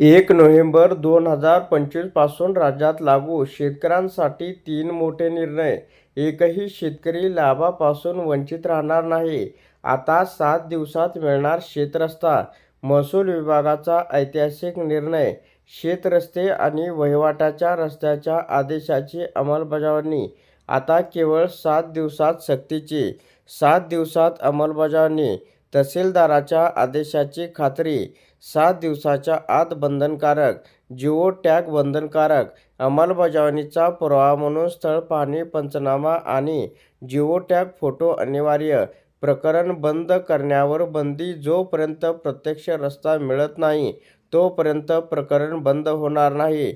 एक नोव्हेंबर दोन हजार पंचवीसपासून राज्यात लागू शेतकऱ्यांसाठी तीन मोठे निर्णय. एकही शेतकरी लाभापासून वंचित राहणार नाही. आता सात दिवसात मिळणार शेतरस्ता. महसूल विभागाचा ऐतिहासिक निर्णय. शेतरस्ते आणि वहिवाटाच्या रस्त्याच्या आदेशाची अंमलबजावणी. आता केवळ सात दिवसात सक्तीची. सात दिवसात अंमलबजावणी. तहसीलदाराच्या आदेशाची खात्री. सात दिवसाच्या आत बंधनकारक जिओ टॅग बंधनकारक अंमलबजावणीचा पुरावा म्हणून स्थळ पाहणी पंचनामा आणि जिओ टॅग फोटो अनिवार्य प्रकरण बंद करण्यावर बंदी जोपर्यंत प्रत्यक्ष रस्ता मिळत नाही तोपर्यंत प्रकरण बंद होणार नाही.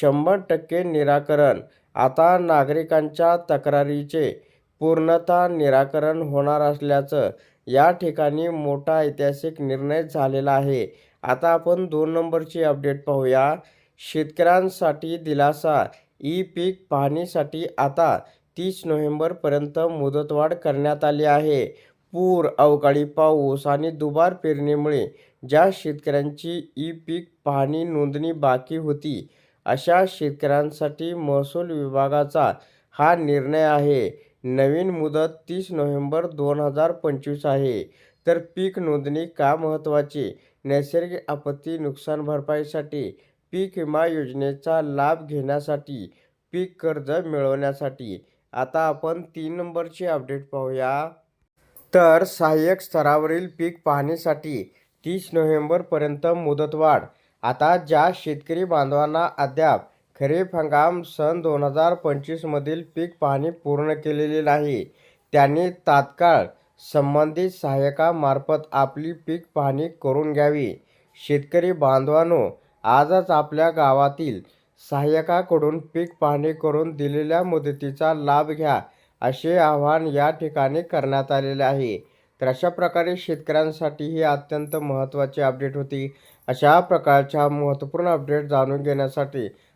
शंभर टक्के निराकरण. आता नागरिकांच्या तक्रारीचे पूर्णतः निराकरण होणार असल्याचं या ठिकाणी मोठा ऐतिहासिक निर्णय झालेला आहे. आता आपण दोन नंबरची अपडेट पाहूया. शेतकऱ्यांसाठी दिलासा ई पीक पाहणीसाठी आता तीस नोव्हेंबरपर्यंत मुदतवाढ करण्यात आली आहे. पूर अवकाळी पाऊस आणि दुबार पेरणीमुळे ज्या शेतकऱ्यांची ई पीक पाहणी नोंदणी बाकी होती अशा शेतकऱ्यांसाठी महसूल विभागाचा हा निर्णय आहे. नवीन मुदत तीस नोव्हेंबर दोन हजार पंचवीस आहे. तर पीक नोंदणी का महत्त्वाची? नैसर्गिक आपत्ती नुकसान भरपाईसाठी पीक विमा योजनेचा लाभ घेण्यासाठी पीक कर्ज मिळवण्यासाठी. आता आपण तीन नंबरची अपडेट पाहूया. तर सहाय्यक स्तरावरील पीक पाहणीसाठी तीस नोव्हेंबरपर्यंत मुदतवाढ. आता ज्या शेतकरी बांधवांना अद्याप खरीप हंगाम सन दोन हजार पंचवीसमधील पीक पाहणी पूर्ण केलेली नाही. त्यांनी तात्काळ संबंधित सहाय्यकामार्फत आपली पीक पाहणी करून घ्यावी. शेतकरी बांधवांनो आजच आपल्या गावातील सहाय्यकाकडून पीक पाहणी करून दिलेल्या मुदतीचा लाभ घ्या असे आवाहन या ठिकाणी करण्यात आलेले आहे. तर अशा प्रकारे शेतकऱ्यांसाठी ही अत्यंत महत्त्वाची अपडेट होती. अशा प्रकारच्या महत्त्वपूर्ण अपडेट जाणून घेण्यासाठी